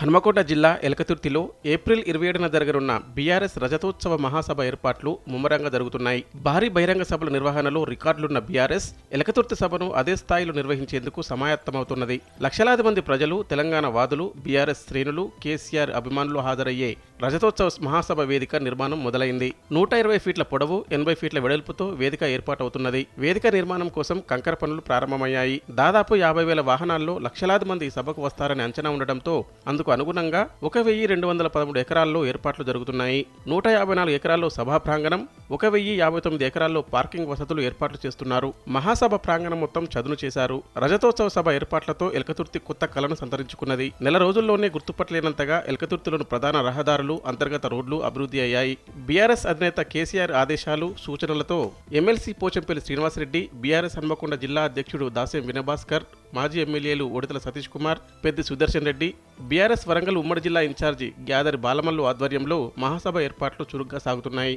హనుమకొండ జిల్లా ఎలకతుర్తిలో ఏప్రిల్ ఇరవై ఏడున జరగనున్న బీఆర్ఎస్ రజతోత్సవ మహాసభ ఏర్పాట్లు ముమ్మరంగా జరుగుతున్నాయి. భారీ బహిరంగ సభల నిర్వహణలో రికార్డులున్న బీఆర్ఎస్ ఎలకతుర్తి సభను అదే స్థాయిలో నిర్వహించేందుకు సమాయత్తమవుతున్నది. లక్షలాది మంది ప్రజలు తెలంగాణ వాదులు బీఆర్ఎస్ శ్రేణులు కేసీఆర్ అభిమానులు హాజరయ్యే రజతోత్సవ మహాసభ వేదిక నిర్మాణం మొదలైంది. నూట ఇరవై ఫీట్ల పొడవు ఎనభై ఫీట్ల వెడల్పుతో వేదిక ఏర్పాటవుతున్నది. వేదిక నిర్మాణం కోసం కంకర పనులు ప్రారంభమయ్యాయి. దాదాపు యాభై వేల వాహనాల్లో లక్షలాది మంది ఈ సభకు వస్తారని అంచనా ఉండడంతో అందుకు అనుగుణంగా ఒక వెయ్యి రెండు వందల పదమూడు ఎకరాల్లో ఏర్పాట్లు జరుగుతున్నాయి. నూట యాభై నాలుగు ఎకరాల్లో సభా ప్రాంగణం ఒక వెయ్యి యాభై తొమ్మిది ఎకరాల్లో పార్కింగ్ వసతులు ఏర్పాట్లు చేస్తున్నారు. మహాసభ ప్రాంగణం మొత్తం చదును చేశారు. రజతోత్సవ సభ ఏర్పాట్లతో ఎలకతుర్తి కొత్త కళను సంతరించుకున్నది. నెల రోజుల్లోనే గుర్తుపట్టలేనంతగా ఎలకతుర్తిలోని ప్రధాన రహదారులు అంతర్గత రోడ్లు అభివృద్ధి అయ్యాయి. బీఆర్ఎస్ అధినేత కేసీఆర్ ఆదేశాలు సూచనలతో ఎమ్మెల్సీ పోచంపల్లి శ్రీనివాసరెడ్డి బీఆర్ఎస్ హన్మకొండ జిల్లా అధ్యక్షుడు దాసెం వినభాస్కర్ మాజీ ఎమ్మెల్యేలు ఒడితల సతీష్ కుమార్ పెద్ది సుదర్శన్ రెడ్డి బీఆర్ఎస్ వరంగల్ ఉమ్మడి జిల్లా ఇన్ఛార్జి గ్యాదర్ బాలమల్లు ఆధ్వర్యంలో మహాసభ ఏర్పాట్లు చురుగ్గా సాగుతున్నాయి.